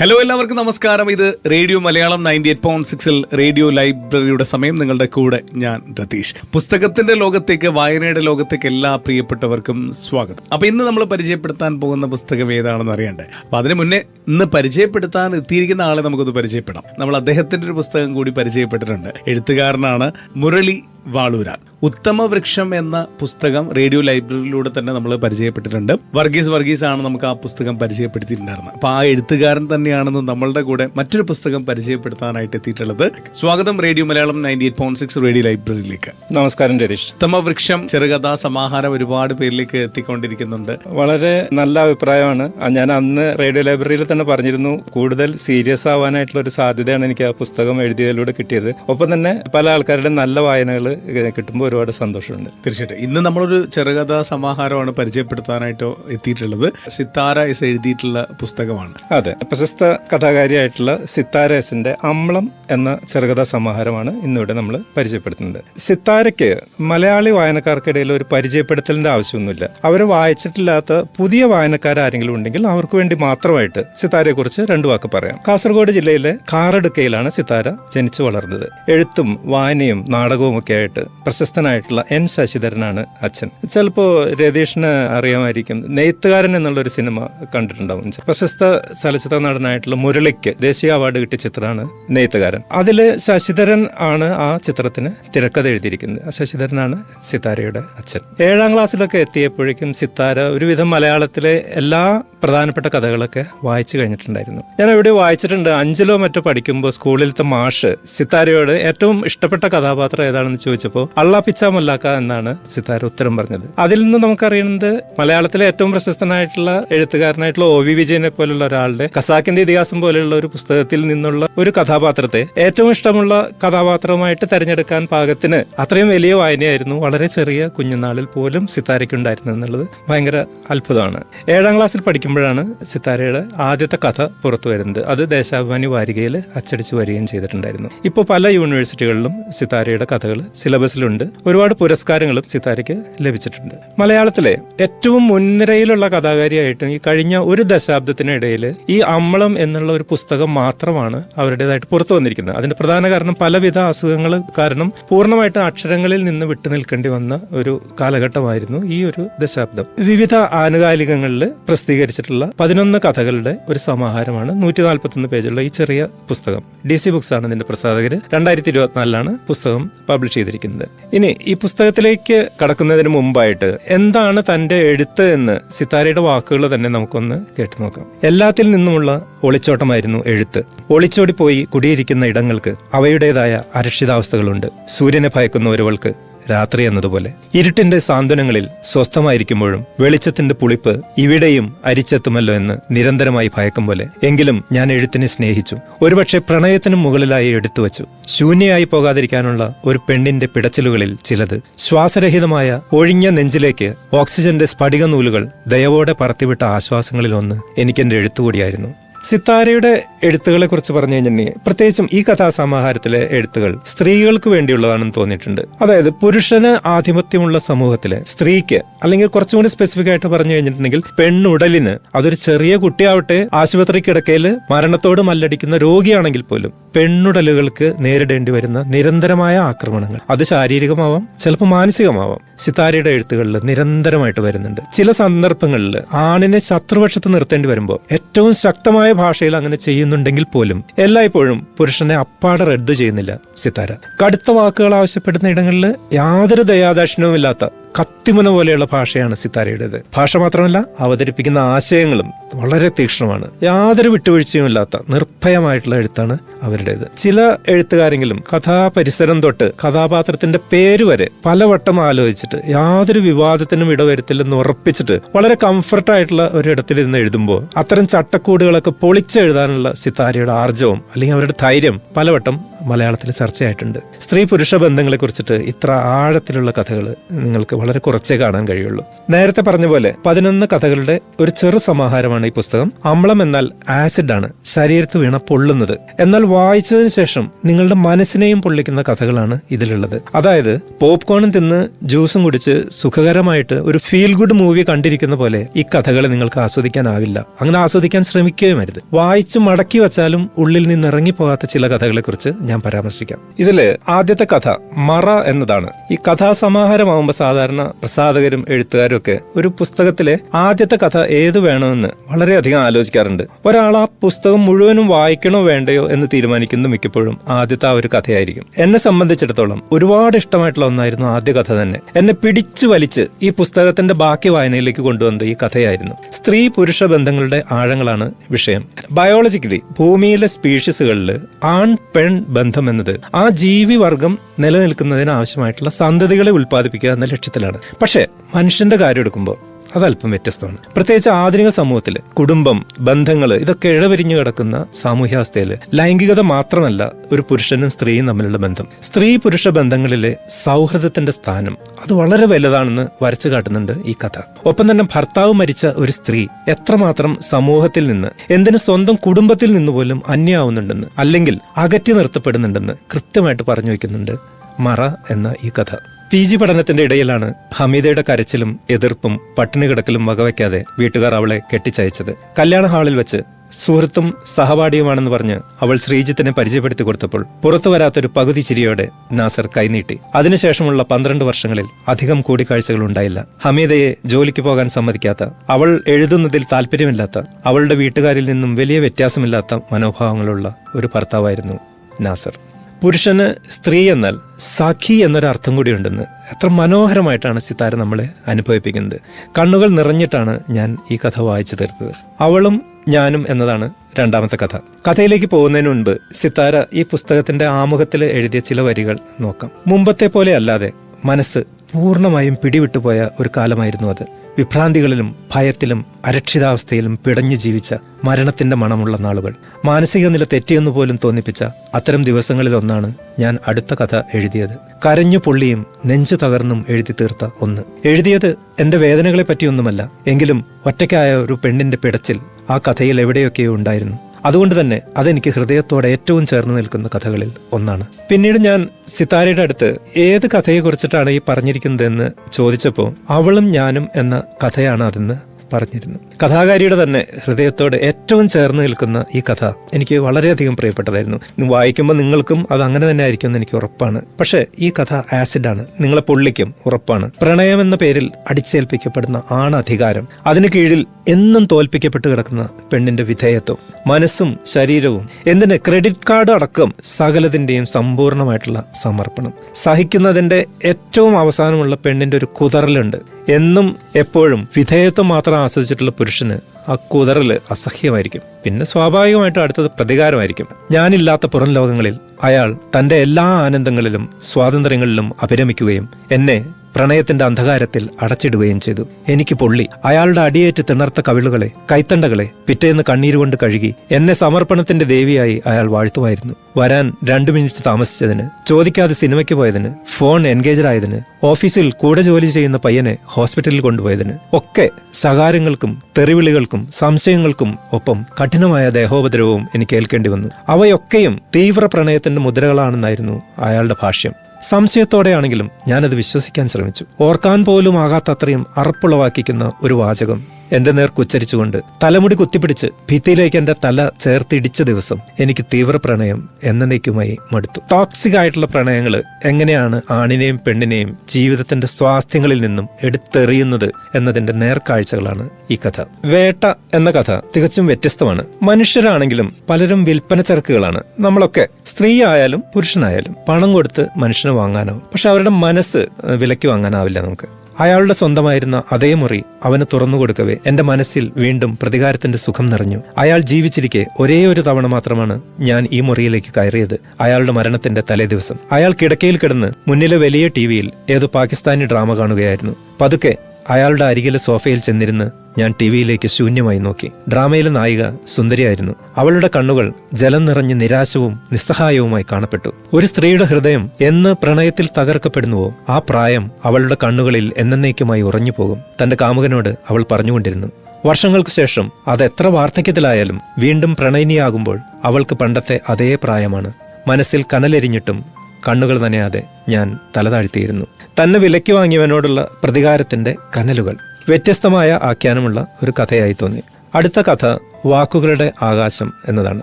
Hello എല്ലാവർക്കും നമസ്കാരം. ഇത് radio Malayalam ninety eight point സിക്സിൽ റേഡിയോ ലൈബ്രറിയുടെ സമയം. നിങ്ങളുടെ കൂടെ ഞാൻ രതീഷ്. പുസ്തകത്തിന്റെ ലോകത്തേക്ക് വായനയുടെ ലോകത്തേക്ക് എല്ലാ പ്രിയപ്പെട്ടവർക്കും സ്വാഗതം. അപ്പൊ ഇന്ന് നമ്മൾ പരിചയപ്പെടുത്താൻ പോകുന്ന പുസ്തകം ഏതാണെന്ന് അറിയണ്ടേ? അപ്പൊ അതിനു മുന്നേ ഇന്ന് പരിചയപ്പെടുത്താൻ എത്തിയിരിക്കുന്ന ആളെ നമുക്കൊന്ന് പരിചയപ്പെടാം. നമ്മൾ അദ്ദേഹത്തിന്റെ ഒരു പുസ്തകം കൂടി പരിചയപ്പെട്ടിട്ടുണ്ട്. എഴുത്തുകാരനാണ് മുരളി വാളൂരാൻ. ഉത്തമ വൃക്ഷം എന്ന പുസ്തകം റേഡിയോ ലൈബ്രറിയിലൂടെ തന്നെ നമ്മൾ പരിചയപ്പെട്ടിട്ടുണ്ട്. വർഗീസ് വർഗീസ് ആണ് നമുക്ക് ആ പുസ്തകം പരിചയപ്പെടുത്തിയിട്ടുണ്ടായിരുന്നത്. അപ്പൊ ആ എഴുത്തുകാരൻ തന്നെയാണെന്ന് നമ്മളുടെ കൂടെ മറ്റൊരു പുസ്തകം പരിചയപ്പെടുത്താനായിട്ട് എത്തിയിട്ടുള്ളത്. സ്വാഗതം radio Malayalam ninety eight point six radio ലൈബ്രറിയിലേക്ക്. നമസ്കാരം രതീഷ്. ഉത്തമ വൃക്ഷം ചെറുകഥാ സമാഹാരം ഒരുപാട് പേരിലേക്ക് എത്തിക്കൊണ്ടിരിക്കുന്നുണ്ട്. വളരെ നല്ല അഭിപ്രായമാണ്. ഞാൻ അന്ന് റേഡിയോ ലൈബ്രറിയിൽ തന്നെ പറഞ്ഞിരുന്നു കൂടുതൽ സീരിയസ് ആവാനായിട്ടുള്ള ഒരു സാധ്യതയാണ് എനിക്ക് ആ പുസ്തകം എഴുതിയതിലൂടെ കിട്ടിയത്. ഒപ്പം തന്നെ പല ആൾക്കാരുടെ നല്ല വായനകൾ കിട്ടുമ്പോൾ ഒരുപാട് സന്തോഷമുണ്ട്. തീർച്ചയായിട്ടും. ഇന്ന് നമ്മളൊരു ചെറുകഥാ സമാഹാരമാണ് പരിചയപ്പെടുത്താനായിട്ട് എത്തിയിട്ടുള്ളത്. സിത്താര എസ് എഴുതിയിട്ടുള്ള പുസ്തകമാണ്. അതെ. പ്രശസ്ത കഥാകാരിയായിട്ടുള്ള സിത്താരേസിന്റെ അമ്ലം എന്ന ചെറുകഥാ സമാഹാരമാണ് ഇന്നിവിടെ നമ്മൾ പരിചയപ്പെടുത്തുന്നത്. സിത്താരയ്ക്ക് മലയാളി വായനക്കാർക്കിടയിൽ ഒരു പരിചയപ്പെടുത്തലിന്റെ ആവശ്യമൊന്നുമില്ല. അവർ വായിച്ചിട്ടില്ലാത്ത പുതിയ വായനക്കാരെങ്കിലും ഉണ്ടെങ്കിൽ അവർക്ക് വേണ്ടി മാത്രമായിട്ട് സിത്താരയെ കുറിച്ച് രണ്ടു വാക്ക് പറയാം. കാസർഗോഡ് ജില്ലയിലെ കാറടുക്കയിലാണ് സിത്താര ജനിച്ചു വളർന്നത്. എഴുത്തും വായനയും നാടകവും ഒക്കെ ആയിട്ട് പ്രശസ്തനായിട്ടുള്ള എൻ ശശിധരനാണ് അച്ഛൻ. ചിലപ്പോൾ രതീഷിന് അറിയാമായിരിക്കും നെയ്ത്തുകാരൻ എന്നുള്ളൊരു സിനിമ കണ്ടിട്ടുണ്ടാവും. പ്രശസ്ത ചലച്ചിത്ര നടനായിട്ടുള്ള മുരളിക്ക് ദേശീയ അവാർഡ് കിട്ടിയ ചിത്രമാണ് നെയ്ത്തുകാരൻ. അതിൽ ശശിധരൻ ആണ് ആ ചിത്രത്തിന് തിരക്കഥ എഴുതിയിരിക്കുന്നത്. ആ ശശിധരനാണ് സിത്താരയുടെ അച്ഛൻ. ഏഴാം ക്ലാസ്സിലൊക്കെ എത്തിയപ്പോഴേക്കും സിത്താര ഒരുവിധം മലയാളത്തിലെ എല്ലാ പ്രധാനപ്പെട്ട കഥകളൊക്കെ വായിച്ചു കഴിഞ്ഞിട്ടുണ്ടായിരുന്നു. ഞാൻ എവിടെ വായിച്ചിട്ടുണ്ട്? അഞ്ചിലോ മറ്റോ പഠിക്കുമ്പോൾ സ്കൂളിലത്തെ മാഷ് സിത്താരയോട് ഏറ്റവും ഇഷ്ടപ്പെട്ട കഥാപാത്രം ഏതാണെന്ന് ചോദിച്ചപ്പോൾ അള്ളാപ്പിച്ച മുല്ലാക്ക എന്നാണ് സിത്താര ഉത്തരം പറഞ്ഞത്. അതിൽ നിന്ന് നമുക്കറിയുന്നത് മലയാളത്തിലെ ഏറ്റവും പ്രശസ്തനായിട്ടുള്ള എഴുത്തുകാരനായിട്ടുള്ള ഒ വി വിജയനെ പോലുള്ള ഒരാളുടെ ഖസാക്കിന്റെ ഇതിഹാസം പോലെയുള്ള ഒരു പുസ്തകത്തിൽ നിന്നുള്ള ഒരു കഥാപാത്രത്തെ ഏറ്റവും ഇഷ്ടമുള്ള കഥാപാത്രമായിട്ട് തെരഞ്ഞെടുക്കാൻ പാകത്തിന് അത്രയും വലിയ വായനയായിരുന്നു വളരെ ചെറിയ കുഞ്ഞുനാളിൽ പോലും സിത്താരയ്ക്കുണ്ടായിരുന്നു എന്നുള്ളത് ഭയങ്കര അത്ഭുതമാണ്. ഏഴാം ക്ലാസ്സിൽ പഠിക്കുമ്പോഴാണ് സിത്താരയുടെ ആദ്യത്തെ കഥ പുറത്തു വരുന്നത്. അത് ദേശാഭിമാനി വാരികയിൽ അച്ചടിച്ചു വരികയും ചെയ്തിട്ടുണ്ടായിരുന്നു. ഇപ്പോൾ പല യൂണിവേഴ്സിറ്റികളിലും സിത്താരയുടെ കഥകൾ സിലബസിലുണ്ട്. ഒരുപാട് പുരസ്കാരങ്ങളും സിത്താരയ്ക്ക് ലഭിച്ചിട്ടുണ്ട്. മലയാളത്തിലെ ഏറ്റവും മുൻനിരയിലുള്ള കഥാകാരിയായിട്ടും ഈ കഴിഞ്ഞ ഒരു ദശാബ്ദത്തിനിടയിൽ ഈ അമ്മളം എന്നുള്ള ഒരു പുസ്തകം മാത്രമാണ് അവരുടേതായിട്ട് പുറത്തു വന്നിരിക്കുന്നത്. അതിന്റെ പ്രധാന കാരണം പലവിധ അസുഖങ്ങൾ കാരണം പൂർണമായിട്ട് അക്ഷരങ്ങളിൽ നിന്ന് വിട്ടു നിൽക്കേണ്ടി വന്ന ഒരു കാലഘട്ടമായിരുന്നു ഈ ഒരു ദശാബ്ദം. വിവിധ ആനുകാലികങ്ങളിൽ പ്രസിദ്ധീകരിച്ചിട്ടുള്ള പതിനൊന്ന് കഥകളുടെ ഒരു സമാഹാരമാണ് നൂറ്റി നാൽപ്പത്തൊന്ന് പേജുള്ള ഈ ചെറിയ പുസ്തകം. ഡി സി ബുക്സ് ആണ് ഇതിന്റെ പ്രസാധകര് രണ്ടായിരത്തി ഇരുപത്തിനാലിലാണ് പുസ്തകം പബ്ലിഷ് ചെയ്തിരിക്കുന്നത്. ഇനി ഈ പുസ്തകത്തിലേക്ക് കടക്കുന്നതിന് മുമ്പായിട്ട് എന്താണ് തന്റെ എഴുത്ത് എന്ന് സിത്താരയുടെ വാക്കുകൾ തന്നെ നമുക്കൊന്ന് കേട്ടു നോക്കാം. എല്ലാത്തിൽ നിന്നുമുള്ള ഒളിച്ചോട്ടമായിരുന്നു എഴുത്ത്. ഒളിച്ചോടിപ്പോയി കുടിയിരിക്കുന്ന ഇടങ്ങൾക്ക് അവയുടേതായ അരക്ഷിതാവസ്ഥകളുണ്ട്. സൂര്യനെ ഭയക്കുന്ന ഒരുവൾക്ക് രാത്രി എന്നതുപോലെ. ഇരുട്ടിന്റെ സാന്ത്വനങ്ങളിൽ സ്വസ്ഥമായിരിക്കുമ്പോഴും വെളിച്ചത്തിന്റെ പുളിപ്പ് ഇവിടെയും അരിച്ചെത്തുമല്ലോ എന്ന് നിരന്തരമായി ഭയക്കും പോലെ. എങ്കിലും ഞാൻ എഴുത്തിനെ സ്നേഹിച്ചു. ഒരുപക്ഷെ പ്രണയത്തിനും മുകളിലായി എടുത്തു വച്ചു. ശൂന്യയായി പോകാതിരിക്കാനുള്ള ഒരു പെണ്ണിന്റെ പിടച്ചിലുകളിൽ ചിലത്. ശ്വാസരഹിതമായ ഒഴിഞ്ഞ നെഞ്ചിലേക്ക് ഓക്സിജന്റെ സ്ഫടിക നൂലുകൾ ദയവോടെ പറത്തിവിട്ട ആശ്വാസങ്ങളിലൊന്ന് എനിക്കെന്റെ എഴുത്തുകൂടിയായിരുന്നു. സിത്താരയുടെ എഴുത്തുകളെ കുറിച്ച് പറഞ്ഞു കഴിഞ്ഞിട്ടുണ്ടെങ്കിൽ പ്രത്യേകിച്ചും ഈ കഥാസമാഹാരത്തിലെ എഴുത്തുകൾ സ്ത്രീകൾക്ക് വേണ്ടിയുള്ളതാണെന്ന് തോന്നിയിട്ടുണ്ട്. അതായത് പുരുഷന് ആധിപത്യമുള്ള സമൂഹത്തിൽ സ്ത്രീക്ക് അല്ലെങ്കിൽ കുറച്ചും കൂടി സ്പെസിഫിക് ആയിട്ട് പറഞ്ഞു കഴിഞ്ഞിട്ടുണ്ടെങ്കിൽ പെണ്ണുടലിന് അതൊരു ചെറിയ കുട്ടിയാവട്ടെ ആശുപത്രി കിടക്കയിൽ മരണത്തോട് മല്ലടിക്കുന്ന രോഗിയാണെങ്കിൽ പോലും പെണ്ണുടലുകൾക്ക് നേരിടേണ്ടി വരുന്ന നിരന്തരമായ ആക്രമണങ്ങൾ. അത് ശാരീരികമാവാം ചിലപ്പോൾ മാനസികമാവാം. സിത്താരയുടെ എഴുത്തുകളിൽ നിരന്തരമായിട്ട് വരുന്നുണ്ട്. ചില സന്ദർഭങ്ങളിൽ ആണിനെ ശത്രുപക്ഷത്ത് നിർത്തേണ്ടി വരുമ്പോൾ ഏറ്റവും ശക്തമായ ഭാഷയിൽ അങ്ങനെ ചെയ്യുന്നുണ്ടെങ്കിൽ പോലും എല്ലായ്പ്പോഴും പുരുഷനെ അപ്പാടെ റദ്ദ് ചെയ്യുന്നില്ല സിതാര. കടുത്ത വാക്കുകൾ ആവശ്യപ്പെടുന്ന ഇടങ്ങളിൽ യാതൊരു ദയാദാക്ഷിണ്യവുമില്ലാത്ത കത്തിമുന പോലെയുള്ള ഭാഷയാണ് സിത്താരയുടേത്. ഭാഷ മാത്രമല്ല അവതരിപ്പിക്കുന്ന ആശയങ്ങളും വളരെ തീക്ഷ്ണമാണ്. യാതൊരു വിട്ടുവീഴ്ചയുമില്ലാത്ത നിർഭയമായിട്ടുള്ള എഴുത്താണ് അവരുടേത്. ചില എഴുത്തുകാരെങ്കിലും കഥാപരിസരം തൊട്ട് കഥാപാത്രത്തിന്റെ പേര് വരെ പലവട്ടം ആലോചിച്ചിട്ട് യാതൊരു വിവാദത്തിനും ഇടവരുത്തില്ലെന്ന് ഉറപ്പിച്ചിട്ട് വളരെ കംഫർട്ടായിട്ടുള്ള ഒരിടത്തിൽ ഇരുന്ന് എഴുതുമ്പോൾ അത്തരം ചട്ടക്കൂടുകളൊക്കെ പൊളിച്ചെഴുതാനുള്ള സിത്താരയുടെ ആർജവം അല്ലെങ്കിൽ അവരുടെ ധൈര്യം പലവട്ടം മലയാളത്തിൽ ചർച്ചയായിട്ടുണ്ട്. സ്ത്രീ പുരുഷ ബന്ധങ്ങളെ കുറിച്ചിട്ട് ഇത്ര ആഴത്തിലുള്ള കഥകൾ നിങ്ങൾക്ക് വളരെ കുറച്ചേ കാണാൻ കഴിയുള്ളൂ. നേരത്തെ പറഞ്ഞ പോലെ പതിനൊന്ന് കഥകളുടെ ഒരു ചെറു സമാഹാരമാണ് ഈ പുസ്തകം. അമ്ളം എന്നാൽ ആസിഡ് ആണ് ശരീരത്ത് വീണ പൊള്ളുന്നത്. എന്നാൽ വായിച്ചതിന് ശേഷം നിങ്ങളുടെ മനസ്സിനെയും പൊള്ളിക്കുന്ന കഥകളാണ് ഇതിലുള്ളത്. അതായത് പോപ്കോണും തിന്ന് ജ്യൂസും കുടിച്ച് സുഖകരമായിട്ട് ഒരു ഫീൽ ഗുഡ് മൂവി കണ്ടിരിക്കുന്ന പോലെ ഈ കഥകളെ നിങ്ങൾക്ക് ആസ്വദിക്കാനാവില്ല. അങ്ങനെ ആസ്വദിക്കാൻ ശ്രമിക്കുകയും അരുത്. വായിച്ച് മടക്കി വച്ചാലും ഉള്ളിൽ നിന്ന് ഇറങ്ങിപ്പോകാത്ത ചില കഥകളെക്കുറിച്ച് ഞാൻ പരാമർശിക്കാം. ഇതിൽ ആദ്യത്തെ കഥ മറ എന്നതാണ്. ഈ കഥാസമാഹാരമാകുമ്പോൾ സാധാരണ പ്രസാധകരും എഴുത്തുകാരും ഒക്കെ ഒരു പുസ്തകത്തിലെ ആദ്യത്തെ കഥ ഏത് വേണമെന്ന് വളരെയധികം ആലോചിക്കാറുണ്ട്. ഒരാൾ ആ പുസ്തകം മുഴുവനും വായിക്കണോ വേണ്ടയോ എന്ന് തീരുമാനിക്കുന്നത് മിക്കപ്പോഴും ആദ്യത്തെ ആ ഒരു കഥയായിരിക്കും. എന്നെ സംബന്ധിച്ചിടത്തോളം ഒരുപാട് ഇഷ്ടമായിട്ടുള്ള ഒന്നായിരുന്നു ആദ്യ കഥ തന്നെ. എന്നെ പിടിച്ചു വലിച്ച് ഈ പുസ്തകത്തിന്റെ ബാക്കി വായനയിലേക്ക് കൊണ്ടുവന്ന ഈ കഥയായിരുന്നു. സ്ത്രീ പുരുഷ ബന്ധങ്ങളുടെ ആഴങ്ങളാണ് വിഷയം. ബയോളജിക്കലി ഭൂമിയിലെ സ്പീഷീസുകളിൽ ആൺ പെൺ ബന്ധം എന്നത് ആ ജീവി വർഗം നിലനിൽക്കുന്നതിന് ആവശ്യമായിട്ടുള്ള സന്തതികളെ ഉൽപ്പാദിപ്പിക്കുക എന്ന ലക്ഷ്യത്തിലാണ്. പക്ഷേ മനുഷ്യന്റെ കാര്യം എടുക്കുമ്പോൾ അതല്പം വ്യത്യസ്തമാണ്. പ്രത്യേകിച്ച് ആധുനിക സമൂഹത്തിൽ കുടുംബം ബന്ധങ്ങൾ ഇതൊക്കെ ഇഴവരിഞ്ഞു കിടക്കുന്ന സാമൂഹ്യാവസ്ഥയിൽ ലൈംഗികത മാത്രമല്ല ഒരു പുരുഷനും സ്ത്രീയും തമ്മിലുള്ള ബന്ധം. സ്ത്രീ പുരുഷ ബന്ധങ്ങളിലെ സൗഹൃദത്തിന്റെ സ്ഥാനം അത് വളരെ വലുതാണെന്ന് വരച്ചു കാട്ടുന്നുണ്ട് ഈ കഥ. ഒപ്പം തന്നെ ഭർത്താവ് മരിച്ച ഒരു സ്ത്രീ എത്രമാത്രം സമൂഹത്തിൽ നിന്ന് എന്തിന് സ്വന്തം കുടുംബത്തിൽ നിന്ന് പോലും അന്യാവുന്നുണ്ടെന്ന് അല്ലെങ്കിൽ അകറ്റി നിർത്തപ്പെടുന്നുണ്ടെന്ന് കൃത്യമായിട്ട് പറഞ്ഞു വയ്ക്കുന്നുണ്ട് മറ എന്ന ഈ കഥ. പി ജി പഠനത്തിന്റെ ഇടയിലാണ് ഹമീദയുടെ കരച്ചിലും എതിർപ്പും പട്ടിണി കിടക്കലും വകവയ്ക്കാതെ വീട്ടുകാർ അവളെ കെട്ടിച്ചയച്ചത്. കല്യാണ ഹാളിൽ വെച്ച് സുഹൃത്തും സഹപാഠിയുമാണെന്ന് പറഞ്ഞ് അവൾ ശ്രീജിത്തിനെ പരിചയപ്പെടുത്തി കൊടുത്തപ്പോൾ പുറത്തു വരാത്തൊരു പകുതി ചിരിയോടെ നാസർ കൈനീട്ടി. അതിനുശേഷമുള്ള പന്ത്രണ്ട് വർഷങ്ങളിൽ അധികം കൂടിക്കാഴ്ചകൾ ഉണ്ടായില്ല. ഹമീദയെ ജോലിക്ക് പോകാൻ സമ്മതിക്കാത്ത അവൾ എഴുതുന്നതിൽ താല്പര്യമില്ലാത്ത അവളുടെ വീട്ടുകാരിൽ നിന്നും വലിയ വ്യത്യാസമില്ലാത്ത മനോഭാവങ്ങളുള്ള ഒരു ഭർത്താവായിരുന്നു നാസർ. പുരുഷന് സ്ത്രീ എന്നാൽ സഖി എന്നൊരർത്ഥം കൂടിയുണ്ടെന്ന്. എത്ര മനോഹരമായിട്ടാണ് സിത്താര നമ്മളെ അനുഭവിപ്പിക്കുന്നത്. കണ്ണുകൾ നിറഞ്ഞിട്ടാണ് ഞാൻ ഈ കഥ വായിച്ചു തീർത്തത്. അവളും ഞാനും എന്നതാണ് രണ്ടാമത്തെ കഥ. കഥയിലേക്ക് പോകുന്നതിന് മുൻപ് സിത്താര ഈ പുസ്തകത്തിന്റെ ആമുഖത്തിൽ എഴുതിയ ചില വരികൾ നോക്കാം. മുമ്പത്തെ പോലെ അല്ലാതെ മനസ്സ് പൂർണമായും പിടിവിട്ടുപോയ ഒരു കാലമായിരുന്നു അത്. വിഭ്രാന്തികളിലും ഭയത്തിലും അരക്ഷിതാവസ്ഥയിലും പിടഞ്ഞു ജീവിച്ച മരണത്തിന്റെ മണമുള്ള നാളുകൾ. മാനസിക നില തെറ്റിയെന്ന് പോലും തോന്നിപ്പിച്ച അത്തരം ദിവസങ്ങളിലൊന്നാണ് ഞാൻ അടുത്ത കഥ എഴുതിയത്. കരഞ്ഞു പൊള്ളിയും നെഞ്ചു തകർന്നും എഴുതി തീർത്ത ഒന്ന്. എഴുതിയത് എന്റെ വേദനകളെ പറ്റിയൊന്നുമല്ല എങ്കിലും ഒറ്റയ്ക്കായ ഒരു പെണ്ണിന്റെ പിടച്ചിൽ ആ കഥയിൽ എവിടെയൊക്കെയോ ഉണ്ടായിരുന്നു. അതുകൊണ്ട് തന്നെ അതെനിക്ക് ഹൃദയത്തോടെ ഏറ്റവും ചേർന്ന് നിൽക്കുന്ന കഥകളിൽ ഒന്നാണ്. പിന്നീട് ഞാൻ സിതാരയുടെ അടുത്ത് ഏത് കഥയെ കുറിച്ചിട്ടാണ് ഈ പറഞ്ഞിരിക്കുന്നതെന്ന് ചോദിച്ചപ്പോൾ അവളും ഞാനും എന്ന കഥയാണ് അതെന്ന് പറഞ്ഞിരുന്നു. കഥാകാരിയുടെ തന്നെ ഹൃദയത്തോട് ഏറ്റവും ചേർന്ന് നിൽക്കുന്ന ഈ കഥ എനിക്ക് വളരെയധികം പ്രിയപ്പെട്ടതായിരുന്നു. വായിക്കുമ്പോൾ നിങ്ങൾക്കും അത് അങ്ങനെ തന്നെ ആയിരിക്കും എന്ന് എനിക്ക് ഉറപ്പാണ്. പക്ഷേ ഈ കഥ ആസിഡാണ്. നിങ്ങളെ പൊള്ളിക്കും. ഉറപ്പാണ്. പ്രണയം എന്ന പേരിൽ അടിച്ചേൽപ്പിക്കപ്പെടുന്ന ആണ് അധികാരം അതിന് കീഴിൽ എന്നും തോൽപ്പിക്കപ്പെട്ട് കിടക്കുന്ന പെണ്ണിന്റെ വിധേയത്വം മനസ്സും ശരീരവും എന്തിന് ക്രെഡിറ്റ് കാർഡ് അടക്കം സകലതിന്റെയും സമ്പൂർണമായിട്ടുള്ള സമർപ്പണം. സഹിക്കുന്നതിന്റെ ഏറ്റവും അവസാനമുള്ള പെണ്ണിന്റെ ഒരു കുതറലുണ്ട്. എന്നും എപ്പോഴും വിധേയത്വം മാത്രം ആസ്വദിച്ചിട്ടുള്ള പുരുഷന് ആ കുതറൽ അസഹ്യമായിരിക്കും. പിന്നെ സ്വാഭാവികമായിട്ടും അടുത്തത് പ്രതികാരമായിരിക്കും. ഞാനില്ലാത്ത പുറം ലോകങ്ങളിൽ അയാൾ തന്റെ എല്ലാ ആനന്ദങ്ങളിലും സ്വാതന്ത്ര്യങ്ങളിലും അഭിരമിക്കുകയും എന്നെ പ്രണയത്തിന്റെ അന്ധകാരത്തിൽ അടച്ചിടുകയും ചെയ്തു. എനിക്ക് പൊള്ളി. അയാളുടെ അടിയേറ്റ് തിണർത്ത കവിളുകളെ കൈത്തണ്ടകളെ പിറ്റേന്ന് കണ്ണീരുകൊണ്ട് കഴുകി എന്നെ സമർപ്പണത്തിന്റെ ദേവിയായി അയാൾ വാഴ്ത്തുമായിരുന്നു. വരാൻ രണ്ടു മിനിറ്റ് താമസിച്ചതിന് ചോദിക്കാതെ സിനിമയ്ക്ക് പോയതിന് ഫോൺ എൻഗേജഡ് ആയതിന് ഓഫീസിൽ കൂടെ ജോലി ചെയ്യുന്ന പയ്യനെ ഹോസ്പിറ്റലിൽ കൊണ്ടുപോയതിന് ഒക്കെ ശകാരങ്ങൾക്കും തെറിവിളികൾക്കും സംശയങ്ങൾക്കും ഒപ്പം കഠിനമായ ദേഹോപദ്രവവും എനിക്ക് ഏൽക്കേണ്ടി വന്നു. അവയൊക്കെയും തീവ്ര പ്രണയത്തിന്റെ മുദ്രകളാണെന്നായിരുന്നു അയാളുടെ ഭാഷ്യം. സംശയത്തോടെയാണെങ്കിലും ഞാനത് വിശ്വസിക്കാൻ ശ്രമിച്ചു. ഓർക്കാൻ പോലും ആകാത്തത്രയും അറപ്പുളവാക്കിക്കുന്ന ഒരു വാചകം. എന്റെ നേർ കുച്ചരിച്ചുകൊണ്ട് തലമുടി കുത്തിപ്പിടിച്ച് ഭിത്തിയിലേക്ക് എന്റെ തല ചേർത്തിടിച്ച ദിവസം എനിക്ക് തീവ്ര പ്രണയം എന്നേക്കുമായി മടുത്തു. ടോക്സിക് ആയിട്ടുള്ള പ്രണയങ്ങൾ എങ്ങനെയാണ് ആണിനെയും പെണ്ണിനെയും ജീവിതത്തിന്റെ സ്വാസ്ഥ്യങ്ങളിൽ നിന്നും എടുത്തെറിയുന്നത് എന്നതിന്റെ നേർക്കാഴ്ചകളാണ് ഈ കഥ. വേട്ട എന്ന കഥ തികച്ചും വ്യത്യസ്തമാണ്. മനുഷ്യരാണെങ്കിലും പലരും വിൽപ്പന ചരക്കുകളാണ്. നമ്മളൊക്കെ സ്ത്രീ ആയാലും പുരുഷനായാലും പണം കൊടുത്ത് മനുഷ്യനെ വാങ്ങാനാവും പക്ഷെ അവരുടെ മനസ്സ് വിലക്ക് വാങ്ങാനാവില്ല നമുക്ക്. അയാളുടെ സ്വന്തമായിരുന്ന അതേ മുറി അവന് തുറന്നുകൊടുക്കവേ എന്റെ മനസ്സിൽ വീണ്ടും പ്രതികാരത്തിന്റെ സുഖം നിറഞ്ഞു. അയാൾ ജീവിച്ചിരിക്കെ ഒരേ ഒരു തവണ മാത്രമാണ് ഞാൻ ഈ മുറിയിലേക്ക് കയറിയത്. അയാളുടെ മരണത്തിന്റെ തലേദിവസം. അയാൾ കിടക്കയിൽ കിടന്ന് മുന്നിലെ വലിയ ടി വിയിൽ ഏതോ പാകിസ്ഥാനി ഡ്രാമ കാണുകയായിരുന്നു. പതുക്കെ അയാളുടെ അരികിലെ സോഫയിൽ ചെന്നിരുന്ന് ഞാൻ ടി വിയിലേക്ക് ശൂന്യമായി നോക്കി. ഡ്രാമയിലെ നായിക സുന്ദരിയായിരുന്നു. അവളുടെ കണ്ണുകൾ ജലം നിറഞ്ഞ് നിരാശവും നിസ്സഹായവുമായി കാണപ്പെട്ടു. ഒരു സ്ത്രീയുടെ ഹൃദയം എന്ന് പ്രണയത്തിൽ തകർക്കപ്പെടുന്നുവോ ആ പ്രായം അവളുടെ കണ്ണുകളിൽ എന്നേക്കുമായി ഉറഞ്ഞു പോകും തന്റെ കാമുകനോട് അവൾ പറഞ്ഞുകൊണ്ടിരുന്നു. വർഷങ്ങൾക്കു ശേഷം അത് എത്ര വാർദ്ധക്യത്തിലായാലും വീണ്ടും പ്രണയിനിയാകുമ്പോൾ അവൾക്ക് പണ്ടത്തെ അതേ പ്രായമാണ്. മനസ്സിൽ കനലെരിഞ്ഞിട്ടും കണ്ണുകൾ നനയാതെ ഞാൻ തലതാഴ്ത്തിയിരുന്നു. തന്നെ വിലയ്ക്ക് വാങ്ങിയവനോടുള്ള പ്രതികാരത്തിന്റെ കനലുകൾ. വ്യത്യസ്തമായ ആഖ്യാനമുള്ള ഒരു കഥയായി തോന്നി. അടുത്ത കഥ വാക്കുകളുടെ ആകാശം എന്നതാണ്.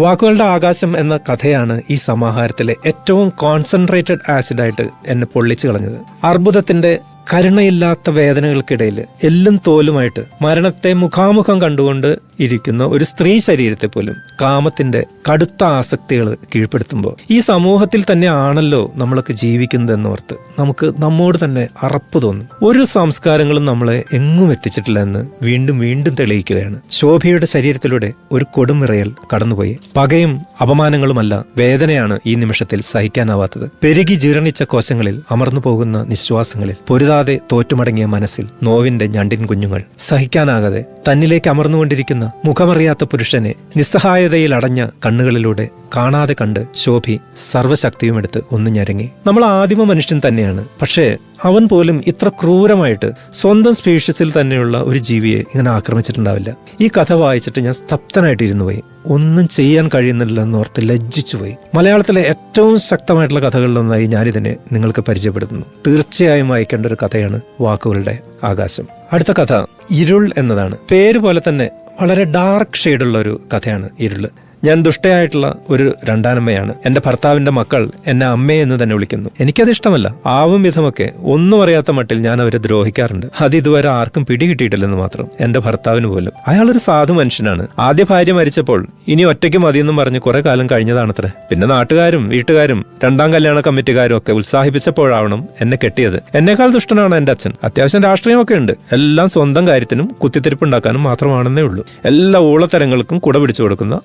വാക്കുകളുടെ ആകാശം എന്ന കഥയാണ് ഈ സമാഹാരത്തിലെ ഏറ്റവും കോൺസെൻട്രേറ്റഡ് ആസിഡായിട്ട് എന്നെ പൊള്ളിച്ചു കളഞ്ഞത്. അർബുദത്തിന്റെ കരുണയില്ലാത്ത വേദനകൾക്കിടയിൽ എല്ലും തോലുമായിട്ട് മരണത്തെ മുഖാമുഖം കണ്ടുകൊണ്ട് ഇരിക്കുന്ന ഒരു സ്ത്രീ ശരീരത്തെ പോലും കാമത്തിന്റെ കടുത്ത ആസക്തികൾ കീഴ്പ്പെടുത്തുമ്പോൾ ഈ സമൂഹത്തിൽ തന്നെ ആണല്ലോ നമ്മളൊക്കെ ജീവിക്കുന്നതെന്നോർത്ത് നമുക്ക് നമ്മോട് തന്നെ അറപ്പ് തോന്നും. ഒരു സംസ്കാരങ്ങളും നമ്മളെ എങ്ങും എത്തിച്ചിട്ടില്ല എന്ന് വീണ്ടും വീണ്ടും തെളിയിക്കുകയാണ്. ശോഭയുടെ ശരീരത്തിലൂടെ ഒരു കൊടുമിറയൽ കടന്നുപോയി. പകയും അപമാനങ്ങളുമല്ല വേദനയാണ് ഈ നിമിഷത്തിൽ സഹിക്കാനാവാത്തത്. പെരുകി ജീർണിച്ച കോശങ്ങളിൽ അമർന്നു പോകുന്ന നിശ്വാസങ്ങളിൽ പൊരുതാതെ തോറ്റുമടങ്ങിയ മനസ്സിൽ നോവിന്റെ ഞണ്ടിൻ കുഞ്ഞുങ്ങൾ. സഹിക്കാനാകാതെ തന്നിലേക്ക് അമർന്നുകൊണ്ടിരിക്കുന്ന മുഖമറിയാത്ത പുരുഷനെ നിസ്സഹായതയിൽ അടഞ്ഞ കണ്ണുകളിലൂടെ കാണാതെ കണ്ട് ശോഭി സർവശക്തിയുമെടുത്ത് ഒന്ന് ഞരങ്ങി നമ്മൾ ആദിമ മനുഷ്യൻ തന്നെയാണ്. പക്ഷേ അവൻ പോലും ഇത്ര ക്രൂരമായിട്ട് സ്വന്തം സ്പീഷ്യസിൽ തന്നെയുള്ള ഒരു ജീവിയെ ഇങ്ങനെ ആക്രമിച്ചിട്ടുണ്ടാവില്ല. ഈ കഥ വായിച്ചിട്ട് ഞാൻ സ്തബ്ധനായിട്ട് ഇരുന്നു പോയി ഒന്നും ചെയ്യാൻ കഴിയുന്നില്ല എന്നോർത്ത് ലജ്ജിച്ചു പോയി. മലയാളത്തിലെ ഏറ്റവും ശക്തമായിട്ടുള്ള കഥകളിലൊന്നായി ഞാനിതിനെ നിങ്ങൾക്ക് പരിചയപ്പെടുത്തുന്നു. തീർച്ചയായും വായിക്കേണ്ട ഒരു കഥയാണ് വാക്കുകളുടെ ആകാശം. അടുത്ത കഥ ഇരുൾ എന്നതാണ്. പേര് പോലെ തന്നെ വളരെ ഡാർക്ക് ഷെയ്ഡുള്ള ഒരു കഥയാണ് ഇരുൾ ഞാൻ ദുഷ്ടയായിട്ടുള്ള ഒരു രണ്ടാനമ്മയാണ്. എന്റെ ഭർത്താവിന്റെ മക്കൾ എന്നെ അമ്മയെന്ന് തന്നെ വിളിക്കുന്നു. എനിക്കത് ഇഷ്ടമല്ല. ആവും വിധമൊക്കെ ഒന്നും അറിയാത്ത മട്ടിൽ ഞാൻ അവരെ ദ്രോഹിക്കാറുണ്ട്. അത് ഇതുവരെ ആർക്കും പിടികിട്ടിയിട്ടില്ലെന്ന് മാത്രം. എന്റെ ഭർത്താവിന് പോലും. അയാളൊരു സാധു മനുഷ്യനാണ്. ആദ്യ ഭാര്യ മരിച്ചപ്പോൾ ഇനി ഒറ്റയ്ക്ക് മതിയെന്നും പറഞ്ഞ് കുറെ കാലം കഴിഞ്ഞതാണത്രേ. പിന്നെ നാട്ടുകാരും വീട്ടുകാരും രണ്ടാം കല്യാണ കമ്മിറ്റിക്കാരും ഒക്കെ ഉത്സാഹിപ്പിച്ചപ്പോഴാവണം എന്നെ കെട്ടിയത്. എന്നെക്കാൾ ദുഷ്ടനാണ് എന്റെ അച്ഛൻ. അത്യാവശ്യം രാഷ്ട്രീയമൊക്കെ ഉണ്ട്. എല്ലാം സ്വന്തം കാര്യത്തിനും കുത്തിത്തിരിപ്പുണ്ടാക്കാനും മാത്രമാണെന്നേ ഉള്ളൂ. എല്ലാ ഊളത്തരങ്ങൾക്കും കുട പിടിച്ചു കൊടുക്കുന്ന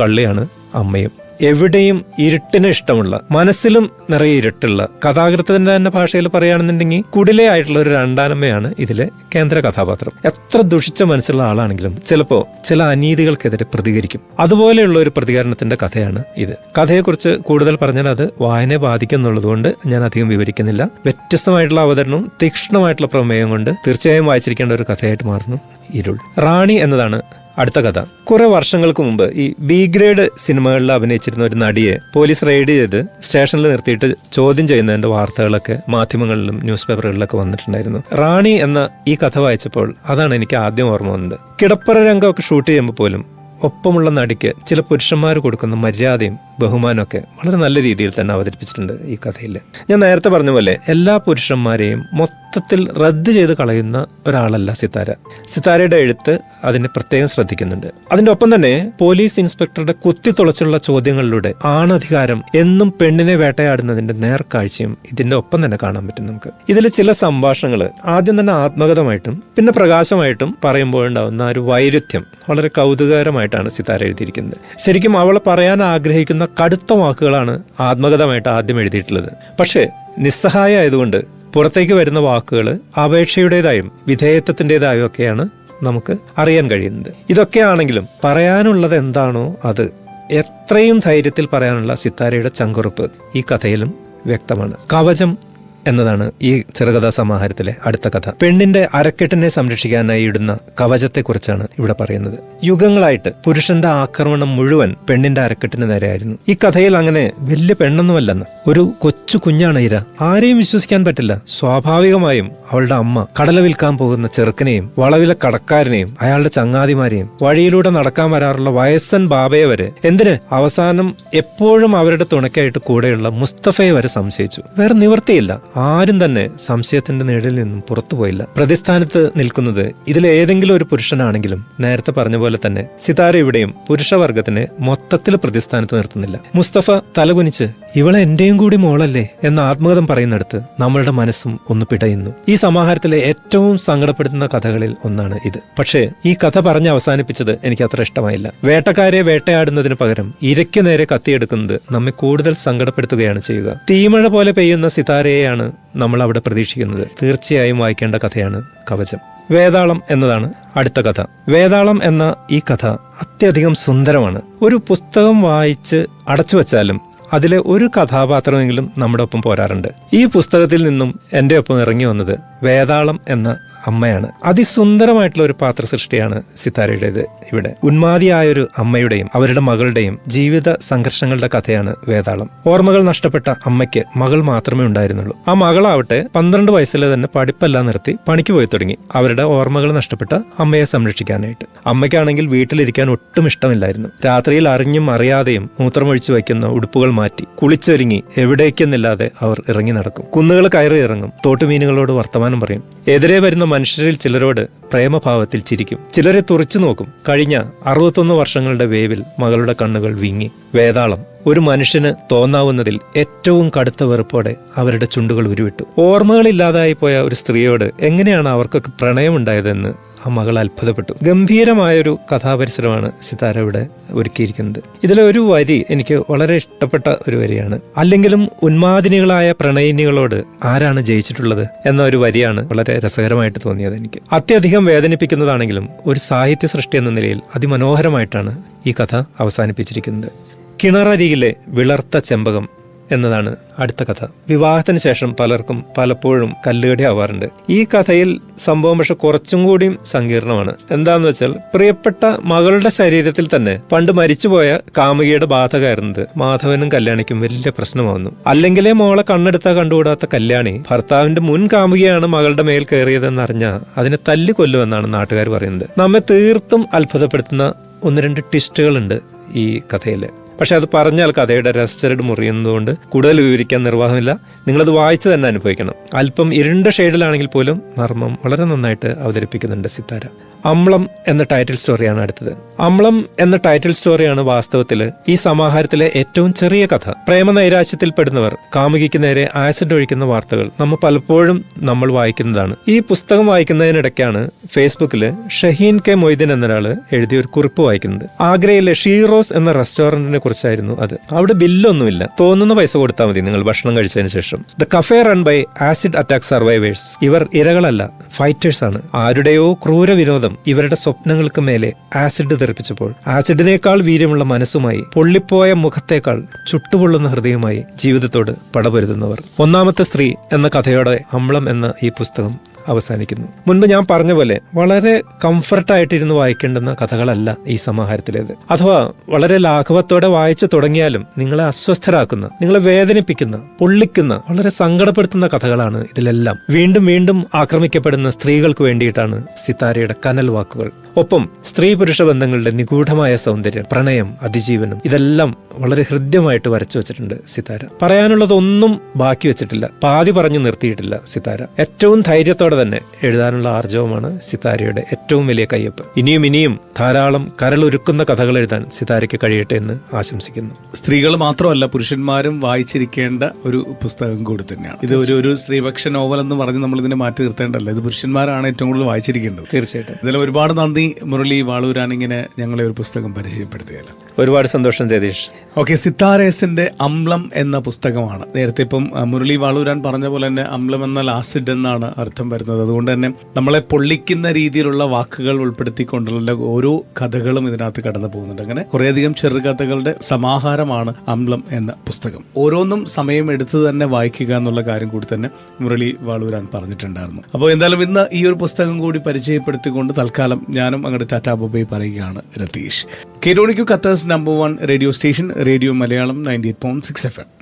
മഹാകള്ളിയാണ് അമ്മയും. എവിടെയും ഇരുട്ടിന് ഇഷ്ടമുള്ള മനസ്സിലും നിറയെ ഇരുട്ടുള്ള കഥാകൃത്തിന്റെ തന്നെ ഭാഷയിൽ പറയുകയാണെന്നുണ്ടെങ്കിൽ കുടിലേ ആയിട്ടുള്ള ഒരു രണ്ടാനമ്മയാണ് ഇതിലെ കേന്ദ്ര കഥാപാത്രം. എത്ര ദുഷിച്ച മനസ്സുള്ള ആളാണെങ്കിലും ചിലപ്പോൾ ചില അനീതികൾക്കെതിരെ പ്രതികരിക്കും. അതുപോലെയുള്ള ഒരു പ്രതികരണത്തിന്റെ കഥയാണ് ഇത്. കഥയെക്കുറിച്ച് കൂടുതൽ പറഞ്ഞാൽ അത് വായനയെ ബാധിക്കും എന്നുള്ളതുകൊണ്ട് ഞാൻ അധികം വിവരിക്കുന്നില്ല. വ്യത്യസ്തമായിട്ടുള്ള അവതരണവും തീക്ഷ്ണമായിട്ടുള്ള പ്രമേയം കൊണ്ട് തീർച്ചയായും വായിച്ചിരിക്കേണ്ട ഒരു കഥയായിട്ട് മാറുന്നു. ഇരുൾ. റാണി എന്നതാണ് അടുത്ത കഥ. കുറെ വർഷങ്ങൾക്ക് മുമ്പ് ഈ ബി ഗ്രേഡ് സിനിമകളിൽ അഭിനയിച്ചിരുന്ന ഒരു നടിയെ പോലീസ് റെയ്ഡ് ചെയ്ത് സ്റ്റേഷനിൽ നിർത്തിയിട്ട് ചോദ്യം ചെയ്യുന്നതിന്റെ വാർത്തകളൊക്കെ മാധ്യമങ്ങളിലും ന്യൂസ് പേപ്പറുകളിലൊക്കെ വന്നിട്ടുണ്ടായിരുന്നു. റാണി എന്ന ഈ കഥ വായിച്ചപ്പോൾ അതാണ് എനിക്ക് ആദ്യം ഓർമ്മ വന്നത്. കിടപ്പറ രംഗമൊക്കെ ഷൂട്ട് ചെയ്യുമ്പോൾ പോലും ഒപ്പമുള്ള നടിക്ക് ചില പുരുഷന്മാർ കൊടുക്കുന്ന മര്യാദയും ബഹുമാനമൊക്കെ വളരെ നല്ല രീതിയിൽ തന്നെ അവതരിപ്പിച്ചിട്ടുണ്ട് ഈ കഥയിൽ. ഞാൻ നേരത്തെ പറഞ്ഞ പോലെ എല്ലാ പുരുഷന്മാരെയും മൊത്തത്തിൽ റദ്ദ് ചെയ്ത് കളയുന്ന ഒരാളല്ല സിത്താര. സിത്താരയുടെ എഴുത്ത് അതിനെ പ്രത്യേകം ശ്രദ്ധിക്കുന്നുണ്ട്. അതിന്റെ ഒപ്പം തന്നെ പോലീസ് ഇൻസ്പെക്ടറുടെ കുത്തിത്തുളച്ചുള്ള ചോദ്യങ്ങളിലൂടെ ആണധികാരം എന്നും പെണ്ണിനെ വേട്ടയാടുന്നതിന്റെ നേർക്കാഴ്ചയും ഇതിന്റെ ഒപ്പം തന്നെ കാണാൻ പറ്റും നമുക്ക്. ഇതിൽ ചില സംഭാഷണങ്ങൾ ആദ്യം തന്നെ ആത്മകഥമായിട്ടും പിന്നെ പ്രകാശമായിട്ടും പറയുമ്പോഴുണ്ടാവുന്ന ഒരു വൈരുദ്ധ്യം വളരെ കൗതുകകരമായിട്ടാണ് സിത്താര എഴുതിയിരിക്കുന്നത്. ശരിക്കും അവൾ പറയാൻ ആഗ്രഹിക്കുന്ന കടുത്ത വാക്കുകളാണ് ആത്മകഥമായിട്ട് ആദ്യം എഴുതിയിട്ടുള്ളത്. പക്ഷേ നിസ്സഹായ ആയതുകൊണ്ട് പുറത്തേക്ക് വരുന്ന വാക്കുകൾ അപേക്ഷയുടേതായും വിധേയത്വത്തിന്റെതായും ഒക്കെയാണ് നമുക്ക് അറിയാൻ കഴിയുന്നത്. ഇതൊക്കെയാണെങ്കിലും പറയാനുള്ളത് എന്താണോ അത് എത്രയും ധൈര്യത്തിൽ പറയാനുള്ള സിത്താരയുടെ ചങ്കുറപ്പ് ഈ കഥയിലും വ്യക്തമാണ്. കവചം എന്നതാണ് ഈ ചെറുകഥാ സമാഹാരത്തിലെ അടുത്ത കഥ. പെണ്ണിന്റെ അരക്കെട്ടിനെ സംരക്ഷിക്കാനായി ഇടുന്ന കവചത്തെക്കുറിച്ചാണ് ഇവിടെ പറയുന്നത്. യുഗങ്ങളായിട്ട് പുരുഷന്റെ ആക്രമണം മുഴുവൻ പെണ്ണിന്റെ അരക്കെട്ടിന് നേരെയായിരുന്നു. ഈ കഥയിൽ അങ്ങനെ വലിയ പെണ്ണൊന്നുമല്ലെന്ന്. ഒരു കൊച്ചു കുഞ്ഞാണ് ഇര. ആരെയും വിശ്വസിക്കാൻ പറ്റില്ല. സ്വാഭാവികമായും അവളുടെ അമ്മ കടല വിൽക്കാൻ പോകുന്ന ചെറുക്കനെയും വളവിലെ കടക്കാരനെയും അയാളുടെ ചങ്ങാതിമാരെയും വഴിയിലൂടെ നടക്കാൻ വരാറുള്ള വയസ്സൻ ബാബയെ വരെ എന്തിന് അവസാനം എപ്പോഴും അവരുടെ തുണയ്ക്കായിട്ട് കൂടെയുള്ള മുസ്തഫയെ വരെ സംശയിച്ചു. വേറെ നിവൃത്തിയില്ല. ആരും തന്നെ സംശയത്തിന്റെ നേടിൽ നിന്നും പുറത്തുപോയില്ല പ്രതിസ്ഥാനത്ത് നിൽക്കുന്നത് ഇതിൽ ഏതെങ്കിലും ഒരു പുരുഷനാണെങ്കിലും നേരത്തെ പറഞ്ഞ പോലെ തന്നെ സിതാര ഇവിടെയും പുരുഷവർഗത്തിനെ മൊത്തത്തിൽ പ്രതിസ്ഥാനത്ത് നിർത്തുന്നില്ല. മുസ്തഫ തലകുനിച്ച് ഇവളെ എന്റെയും കൂടി മോളല്ലേ? എന്ന ആത്മഗതം പറയുന്നിടത്ത് നമ്മളുടെ മനസ്സും ഒന്ന് പിടയുന്നു. ഈ സമാഹാരത്തിലെ ഏറ്റവും സങ്കടപ്പെടുത്തുന്ന കഥകളിൽ ഒന്നാണ് ഇത്. പക്ഷേ ഈ കഥ പറഞ്ഞ് അവസാനിപ്പിച്ചത് എനിക്ക് അത്ര ഇഷ്ടമായില്ല. വേട്ടക്കാരെ വേട്ടയാടുന്നതിന് പകരം ഇരയ്ക്കു നേരെ കത്തിയെടുക്കുന്നത് നമ്മെ കൂടുതൽ സങ്കടപ്പെടുത്തുകയാണ് ചെയ്യുക. തീമഴ പോലെ പെയ്യുന്ന സിതാരയെയാണ് നമ്മൾ അവിടെ പ്രതീക്ഷിക്കുന്നത്. തീർച്ചയായും വായിക്കേണ്ട കഥയാണ് കവചം. വേതാളം എന്നതാണ് അടുത്ത കഥ. വേതാളം എന്ന ഈ കഥ അത്യധികം സുന്ദരമാണ്. ഒരു പുസ്തകം വായിച്ച് അടച്ചു വച്ചാലും അതിലെ ഒരു കഥാപാത്രമെങ്കിലും നമ്മുടെ ഒപ്പം പോരാറുണ്ട്. ഈ പുസ്തകത്തിൽ നിന്നും എന്റെ ഒപ്പം ഇറങ്ങി വന്നത് വേതാളം എന്ന അമ്മയാണ്. അതിസുന്ദരമായിട്ടുള്ള ഒരു പാത്ര സൃഷ്ടിയാണ് സിത്താരയുടേത്. ഇവിടെ ഉന്മാതിയായ ഒരു അമ്മയുടെയും അവരുടെ മകളുടെയും ജീവിത സംഘർഷങ്ങളുടെ കഥയാണ് വേതാളം. ഓർമ്മകൾ നഷ്ടപ്പെട്ട അമ്മയ്ക്ക് മകൾ മാത്രമേ ഉണ്ടായിരുന്നുള്ളൂ. ആ മകളാവട്ടെ പന്ത്രണ്ട് വയസ്സിലെ തന്നെ പഠിപ്പെല്ലാം നിർത്തി പണിക്ക് പോയി തുടങ്ങി. അവരുടെ ഓർമ്മകൾ നഷ്ടപ്പെട്ട അമ്മയെ സംരക്ഷിക്കാനായിട്ട്. അമ്മയ്ക്കാണെങ്കിൽ വീട്ടിലിരിക്കാൻ ഒട്ടും ഇഷ്ടമില്ലായിരുന്നു. രാത്രിയിൽ അറിഞ്ഞും അറിയാതെയും മൂത്രമൊഴിച്ചു വയ്ക്കുന്ന ഉടുപ്പുകൾ മാറ്റി കുളിച്ചൊരുങ്ങി എവിടേക്കെന്നില്ലാതെ അവർ ഇറങ്ങി നടക്കും. കുന്നുകൾ കയറി ഇറങ്ങും. തോട്ടുമീനുകളോട് വർത്തമാനം പറയും. എതിരെ വരുന്ന മനുഷ്യരിൽ ചിലരോട് പ്രേമഭാവത്തിൽ ചിരിക്കും. ചിലരെ തുറച്ചു നോക്കും. കഴിഞ്ഞ അറുപത്തൊന്ന് വർഷങ്ങളുടെ വേവിൽ മകളുടെ കണ്ണുകൾ വിങ്ങി. വേതാളം. ഒരു മനുഷ്യന് തോന്നാവുന്നതിൽ ഏറ്റവും കടുത്ത വെറുപ്പോടെ അവരുടെ ചുണ്ടുകൾ ഉരുവിട്ടു. ഓർമ്മകളില്ലാതായി പോയ ഒരു സ്ത്രീയോട് എങ്ങനെയാണ് അവർക്കൊക്കെ പ്രണയമുണ്ടായതെന്ന് ആ മകൾ അത്ഭുതപ്പെട്ടു. ഗംഭീരമായൊരു കഥാപരിസരമാണ് സിതാര ഇവിടെ ഒരുക്കിയിരിക്കുന്നത്. ഇതിലെ ഒരു വരി എനിക്ക് വളരെ ഇഷ്ടപ്പെട്ട ഒരു വരിയാണ്. അല്ലെങ്കിലും ഉന്മാദിനികളായ പ്രണയിനികളോട് ആരാണ് ജയിച്ചിട്ടുള്ളത്? എന്ന ഒരു വരിയാണ് വളരെ രസകരമായിട്ട് തോന്നിയത് എനിക്ക്. അത്യധികം വേദനിപ്പിക്കുന്നതാണെങ്കിലും ഒരു സാഹിത്യ സൃഷ്ടി എന്ന നിലയിൽ അതിമനോഹരമായിട്ടാണ് ഈ കഥ അവസാനിപ്പിച്ചിരിക്കുന്നത്. കിണറരികിലെ വിളർത്ത ചെമ്പകം എന്നതാണ് അടുത്ത കഥ. വിവാഹത്തിന് ശേഷം പലർക്കും പലപ്പോഴും കല്ലുകടി ആവാറുണ്ട്. ഈ കഥയിൽ സംഭവം പക്ഷെ കുറച്ചും കൂടിയും സങ്കീർണമാണ്. എന്താന്ന് വെച്ചാൽ പ്രിയപ്പെട്ട മകളുടെ ശരീരത്തിൽ തന്നെ പണ്ട് മരിച്ചുപോയ കാമുകിയുടെ ബാധ കയറുന്നത് മാധവനും കല്യാണിക്കും വലിയ പ്രശ്നമാവുന്നു. അല്ലെങ്കിലേ മോളെ കണ്ണെടുത്താ കണ്ടുകൂടാത്ത കല്യാണി ഭർത്താവിന്റെ മുൻ കാമുകിയാണ് മകളുടെ മേൽ കയറിയതെന്നറിഞ്ഞ അതിനെ തല്ലി കൊല്ലുമെന്നാണ് നാട്ടുകാർ പറയുന്നത്. നമ്മെ തീർത്തും അത്ഭുതപ്പെടുത്തുന്ന ഒന്ന് രണ്ട് ട്വിസ്റ്റുകളുണ്ട് ഈ കഥയിൽ പക്ഷെ അത് പറഞ്ഞാൽ കഥയുടെ രസചരട് മുറിയുന്നതുകൊണ്ട് കൂടുതൽ വിവരിക്കാൻ നിർവാഹമില്ല. നിങ്ങളത് വായിച്ചു തന്നെ അനുഭവിക്കണം. അല്പം ഇരുണ്ട ഷെയ്ഡിലാണെങ്കിൽ പോലും നർമ്മം വളരെ നന്നായിട്ട് അവതരിപ്പിക്കുന്നുണ്ട് സിത്താര. അമ്ളം എന്ന ടൈറ്റിൽ സ്റ്റോറിയാണ് അടുത്തത്. അമ്ളം എന്ന ടൈറ്റിൽ സ്റ്റോറിയാണ് വാസ്തവത്തിൽ ഈ സമാഹാരത്തിലെ ഏറ്റവും ചെറിയ കഥ. പ്രേമ നൈരാശ്യത്തിൽപ്പെടുന്നവർ കാമുകിക്ക് നേരെ ആസിഡ് ഒഴിക്കുന്ന വാർത്തകൾ നമ്മൾ പലപ്പോഴും നമ്മൾ വായിക്കുന്നതാണ്. ഈ പുസ്തകം വായിക്കുന്നതിനിടയ്ക്കാണ് ഫേസ്ബുക്കിൽ ഷഹീൻ കെ മൊയ്തീൻ എന്നൊരാൾ എഴുതിയ ഒരു കുറിപ്പ് വായിക്കുന്നത്. ആഗ്രയിലെ ഷീറോസ് എന്ന റെസ്റ്റോറന്റിനെ കുറിച്ചായിരുന്നു അത്. അവിടെ ബില്ലൊന്നുമില്ല. തോന്നുന്ന പൈസ കൊടുത്താൽ മതി നിങ്ങൾ ഭക്ഷണം കഴിച്ചതിന് ശേഷം. The cafe run by acid attack survivors ഇവർ ഇരകളല്ല ഫൈറ്റേഴ്സ് ആണ്. ആരുടെയോ ക്രൂര വിനോദം ഇവരുടെ സ്വപ്നങ്ങൾക്ക് മേലെ ആസിഡ് തെറിപ്പിച്ചപ്പോൾ ആസിഡിനേക്കാൾ വീര്യമുള്ള മനസ്സുമായി പൊള്ളിപ്പോയ മുഖത്തേക്കാൾ ചുട്ടുപൊള്ളുന്ന ഹൃദയമായി ജീവിതത്തോട് പടപൊരുതുന്നവർ. ഒന്നാമത്തെ സ്ത്രീ എന്ന കഥയോടെ അമ്ളം എന്ന ഈ പുസ്തകം അവസാനിക്കുന്നു. മുൻപ് ഞാൻ പറഞ്ഞ പോലെ വളരെ കംഫർട്ടായിട്ടിരുന്ന് വായിക്കേണ്ടുന്ന കഥകളല്ല ഈ സമാഹാരത്തിലേത്. അഥവാ വളരെ ലാഘവത്തോടെ വായിച്ചു തുടങ്ങിയാലും നിങ്ങളെ അസ്വസ്ഥരാക്കുന്ന നിങ്ങളെ വേദനിപ്പിക്കുന്ന പൊള്ളിക്കുന്ന വളരെ സങ്കടപ്പെടുത്തുന്ന കഥകളാണ് ഇതിലെല്ലാം. വീണ്ടും വീണ്ടും ആക്രമിക്കപ്പെടുന്ന സ്ത്രീകൾക്ക് വേണ്ടിയിട്ടാണ് സിത്താരയുടെ കനൽ വാക്കുകൾ. ഒപ്പം സ്ത്രീ പുരുഷ ബന്ധങ്ങളുടെ നിഗൂഢമായ സൗന്ദര്യം പ്രണയം അതിജീവനം ഇതെല്ലാം വളരെ ഹൃദ്യമായിട്ട് വരച്ചു വെച്ചിട്ടുണ്ട് സിത്താര. പറയാനുള്ളതൊന്നും ബാക്കി വെച്ചിട്ടില്ല. പാതി പറഞ്ഞു നിർത്തിയിട്ടില്ല സിത്താര. ഏറ്റവും ധൈര്യത്തോടെ തന്നെ എഴുതാനുള്ള ആർജവമാണ് സിതാരയുടെ ഏറ്റവും വലിയ കയ്യൊപ്പ്. ഇനിയും ഇനിയും ധാരാളം കരളൊരുക്കുന്ന കഥകൾ എഴുതാൻ സിതാരയ്ക്ക് കഴിയട്ടെ എന്ന് ആശംസിക്കുന്നു. സ്ത്രീകൾ മാത്രമല്ല പുരുഷന്മാരും വായിച്ചിരിക്കേണ്ട ഒരു പുസ്തകം കൂടി തന്നെയാണ്. ഇത് ഒരു ഒരു സ്ത്രീപക്ഷ നോവൽ എന്ന് പറഞ്ഞ് നമ്മൾ ഇതിനെ മാറ്റി നിർത്തേണ്ടല്ല ഇത് പുരുഷന്മാരാണ് ഏറ്റവും കൂടുതൽ വായിച്ചിരിക്കേണ്ടത്. തീർച്ചയായിട്ടും. ഇതിൽ ഒരുപാട് നന്ദി മുരളി വാളൂരാൻ ഇങ്ങനെ ഞങ്ങളെ ഒരു പുസ്തകം പരിചയപ്പെടുത്തിയല്ലോ ഒരുപാട് സന്തോഷം രതീഷ്. ഓക്കെ സിത്താരേസിന്റെ അമ്ലം എന്ന പുസ്തകമാണ്. നേരത്തെ ഇപ്പം മുരളി വാളൂരാൻ പറഞ്ഞ പോലെ തന്നെ അമ്ലം എന്നാൽ ആസിഡ് എന്നാണ് അർത്ഥം വരുന്നത് അതുകൊണ്ട് തന്നെ നമ്മളെ പൊള്ളിക്കുന്ന രീതിയിലുള്ള വാക്കുകൾ ഉൾപ്പെടുത്തിക്കൊണ്ടുള്ള ഓരോ കഥകളും ഇതിനകത്ത് കടന്നു പോകുന്നുണ്ട്. അങ്ങനെ കുറേയധികം ചെറുകഥകളുടെ സമാഹാരമാണ് അമ്ലം എന്ന പുസ്തകം. ഓരോന്നും സമയം എടുത്ത് തന്നെ വായിക്കുക എന്നുള്ള കാര്യം കൂടി തന്നെ മുരളി വാളൂരാൻ പറഞ്ഞിട്ടുണ്ടായിരുന്നു. അപ്പോൾ എന്തായാലും ഇന്ന് ഈ ഒരു പുസ്തകം കൂടി പരിചയപ്പെടുത്തിക്കൊണ്ട് തൽക്കാലം ഞാനും അങ്ങോട്ട് ടാറ്റാ ബൊബൈ പറയുകയാണ് രതീഷ്. കേട്ടോണിക്കു കത്തേഴ്സ് number one radio station radio Malayalam ninety eight point six F M.